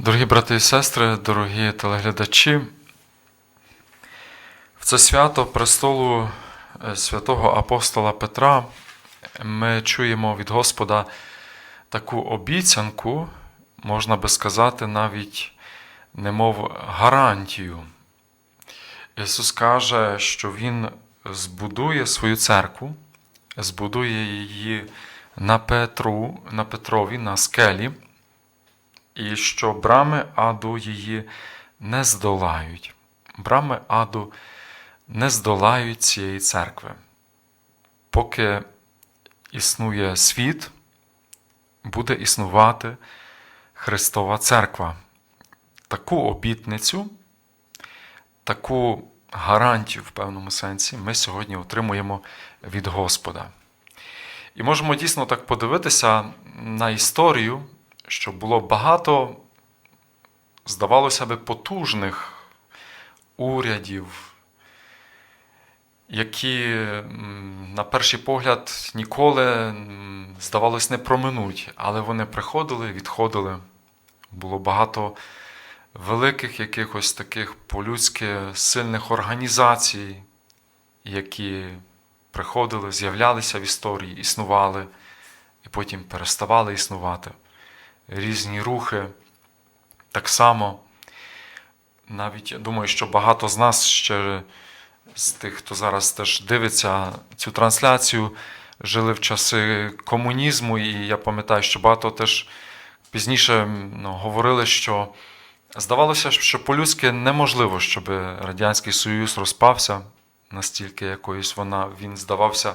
Дорогі брати і сестри, дорогі телеглядачі, в це свято престолу е, святого апостола Петра ми чуємо від Господа таку обіцянку, можна би сказати, навіть немов гарантію. Ісус каже, що Він збудує свою церкву, збудує її на Петру, на Петрові, на скелі і що брами аду її не здолають. Брами аду не здолають цієї церкви. Поки існує світ, буде існувати Христова Церква. Таку обітницю, таку гарантію в певному сенсі ми сьогодні отримуємо від Господа. І можемо дійсно так подивитися на історію що було багато, здавалося би, потужних урядів, які, на перший погляд, ніколи, здавалось, не проминуть, але вони приходили, відходили. Було багато великих якихось таких по-людськи сильних організацій, які приходили, з'являлися в історії, існували і потім переставали існувати різні рухи. Так само, навіть я думаю, що багато з нас ще з тих, хто зараз теж дивиться цю трансляцію, жили в часи комунізму, і я пам'ятаю, що багато теж пізніше ну, говорили, що здавалося, що по-людськи неможливо, щоб Радянський Союз розпався настільки якоюсь вона, він здавався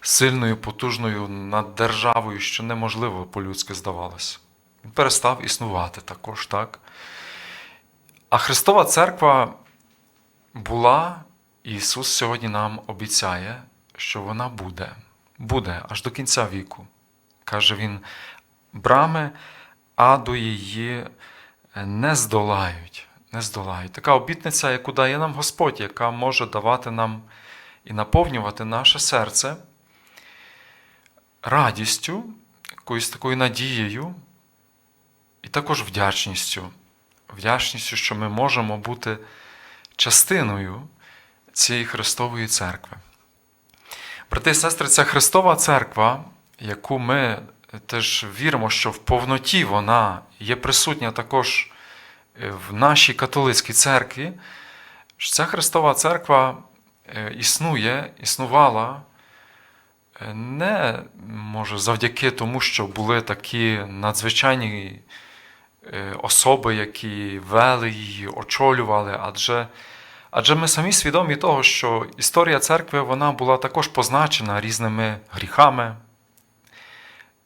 сильною, потужною над державою, що неможливо по-людськи здавалося. Він перестав існувати також, так? А Христова Церква була, і Ісус сьогодні нам обіцяє, що вона буде, буде аж до кінця віку. Каже Він, брами аду її не здолають. Не здолають. Така обітниця, яку дає нам Господь, яка може давати нам і наповнювати наше серце радістю, якоюсь такою надією, і також вдячністю. Вдячністю, що ми можемо бути частиною цієї Христової церкви. Брати і сестри, ця Христова церква, яку ми теж віримо, що в повноті вона є присутня також в нашій католицькій церкві, що ця Христова церква існує, існувала не може завдяки тому, що були такі надзвичайні особи, які вели її, очолювали, адже адже ми самі свідомі того, що історія церкви вона була також позначена різними гріхами.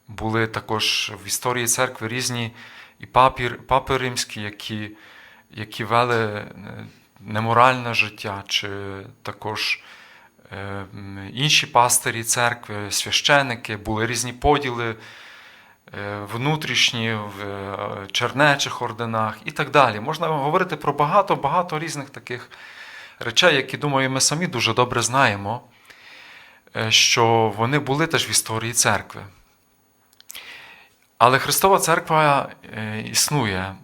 Були також в історії церкви різні і папі, папи римські, які, які вели неморальне життя, чи також інші пастирі церкви, священики, були різні поділи внутрішні в чернечих орденах і так далі. Можна говорити про багато-багато різних таких речей, які, думаю, ми самі дуже добре знаємо, що вони були теж в історії церкви. Але Христова Церква існує,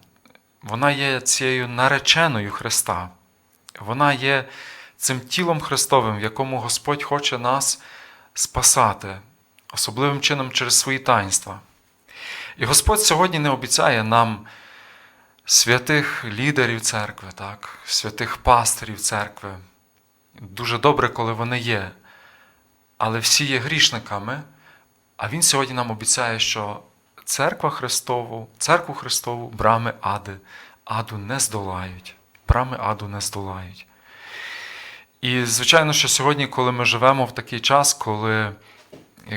вона є цією нареченою Христа. Вона є цим тілом Христовим, в якому Господь хоче нас спасати, особливим чином через свої таїнства. І Господь сьогодні не обіцяє нам святих лідерів церкви, так? святих пастирів церкви. Дуже добре, коли вони є. Але всі є грішниками, а Він сьогодні нам обіцяє, що церква Христову, церкву Христову, брами ади, аду не здолають. Брами аду не здолають. І, звичайно, що сьогодні, коли ми живемо в такий час, коли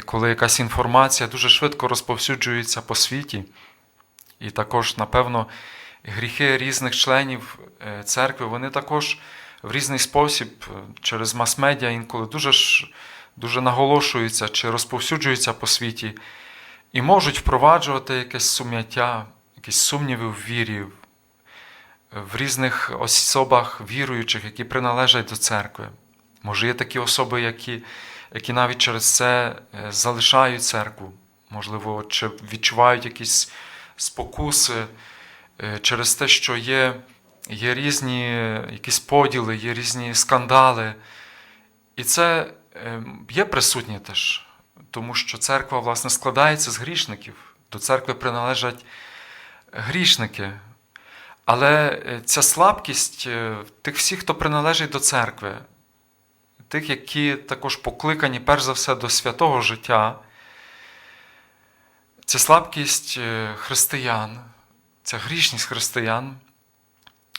коли якась інформація дуже швидко розповсюджується по світі, і також, напевно, гріхи різних членів церкви, вони також в різний спосіб через мас-медіа інколи дуже дуже наголошуються чи розповсюджуються по світі, і можуть впроваджувати якесь сум'яття, якісь сумніви в вірі, в різних особах віруючих, які приналежать до церкви. Може, є такі особи, які які навіть через це залишають церкву, можливо, чи відчувають якісь спокуси е, через те, що є, є різні якісь поділи, є різні скандали. І це е, є присутнє теж, тому що церква, власне, складається з грішників. До церкви приналежать грішники. Але е, ця слабкість е, тих всіх, хто приналежить до церкви, тих, які також покликані, перш за все, до святого життя, ця слабкість е, християн, ця грішність християн,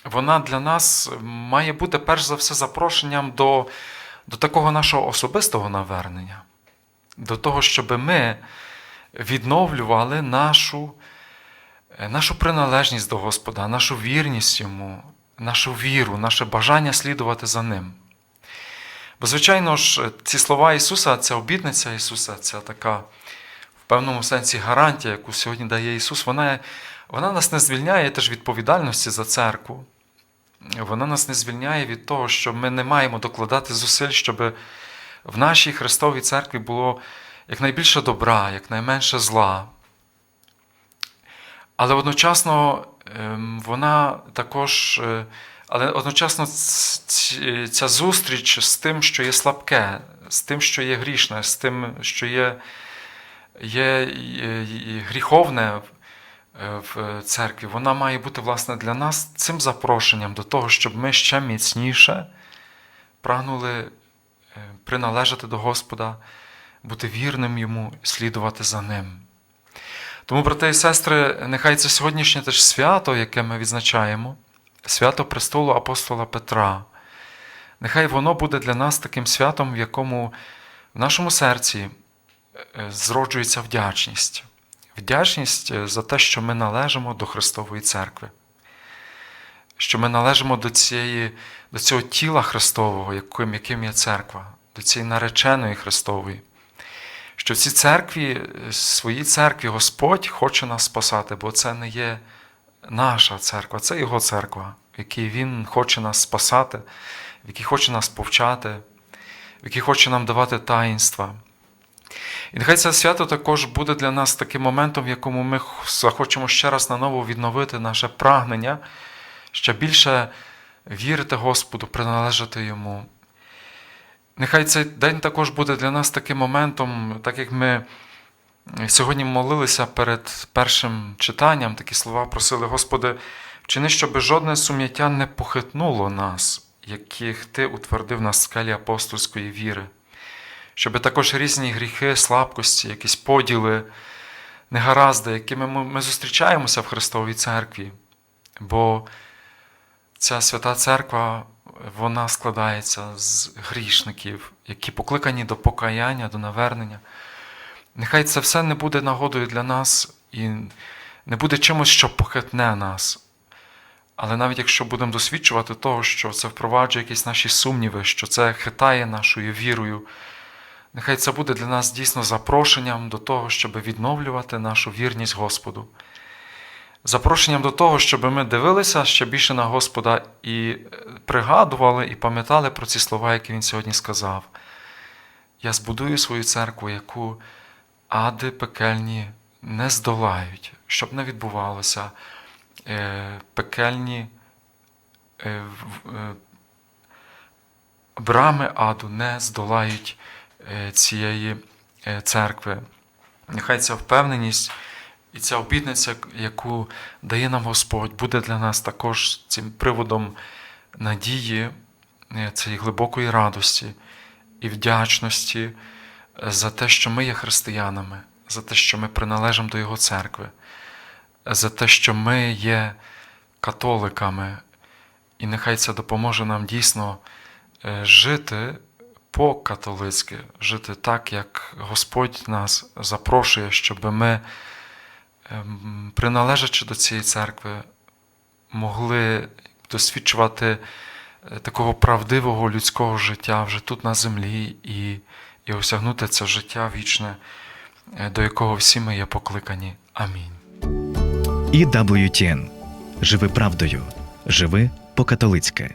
вона для нас має бути перш за все запрошенням до, до такого нашого особистого навернення, до того, щоб ми відновлювали нашу, нашу приналежність до Господа, нашу вірність Йому, нашу віру, наше бажання слідувати за Ним. Бо, звичайно ж, ці слова Ісуса, ця обітниця Ісуса, ця така в певному сенсі гарантія, яку сьогодні дає Ісус, вона, вона нас не звільняє теж відповідальності за церкву. Вона нас не звільняє від того, що ми не маємо докладати зусиль, щоб в нашій Христовій церкві було якнайбільше добра, якнайменше зла. Але одночасно ем, вона також, е, але одночасно ця зустріч з тим, що є слабке, з тим, що є грішне, з тим, що є- є гріховне е, в церкві, вона має бути власне для нас цим запрошенням до того, щоб ми ще міцніше прагнули е, приналежати до Господа, бути вірним йому, слідувати за ним. Тому, брати і сестри, нехай це сьогоднішнє теж свято, яке ми відзначаємо, свято престолу апостола Петра. Нехай воно буде для нас таким святом, в якому в нашому серці е, зроджується вдячність. Вдячність е, за те, що ми належимо до Христової церкви, що ми належимо до, цієї, до цього тіла Христового, яким, яким є церква, до цієї нареченої Христової. Що в цій церкві, е, своїй церкві Господь хоче нас спасати, бо це не є наша церква, це Його церква, в якій Він хоче нас спасати, в якій хоче нас повчати, в якій хоче нам давати таїнства. І нехай це свято також буде для нас таким моментом, в якому ми захочемо ще раз наново відновити наше прагнення, ще більше вірити Господу, приналежати Йому. Нехай цей день також буде для нас таким моментом, так як ми сьогодні молилися перед першим читанням, такі слова просили, Господи, вчини, щоб жодне сум'яття не похитнуло нас, яких Ти утвердив на скелі апостольської віри щоб також різні гріхи, слабкості, якісь поділи, негаразди, якими ми, ми зустрічаємося в Христовій церкві. Бо ця свята церква вона складається з грішників, які покликані до покаяння, до навернення. Нехай це все не буде нагодою для нас і не буде чимось, що похитне нас. Але навіть якщо будемо досвідчувати того, що це впроваджує якісь наші сумніви, що це хитає нашою вірою, Нехай це буде для нас дійсно запрошенням до того, щоб відновлювати нашу вірність Господу. Запрошенням до того, щоб ми дивилися ще більше на Господа і пригадували, і пам'ятали про ці слова, які Він сьогодні сказав. Я збудую свою церкву, яку ади пекельні не здолають, щоб не відбувалося е, пекельні е, е, брами аду не здолають е, цієї е, церкви. Нехай ця впевненість і ця обітниця, яку дає нам Господь, буде для нас також цим приводом надії, е, цієї глибокої радості і вдячності е, за те, що ми є християнами, за те, що ми приналежимо до Його церкви, за те, що ми є католиками, і нехай це допоможе нам дійсно е, жити по-католицьки, жити так, як Господь нас запрошує, щоб ми, приналежачи до цієї церкви, могли досвідчувати е, такого правдивого людського життя вже тут на землі і, і осягнути це життя вічне, е, до якого всі ми є покликані. Амінь. І WTN. Живи правдою. Живи по-католицьки.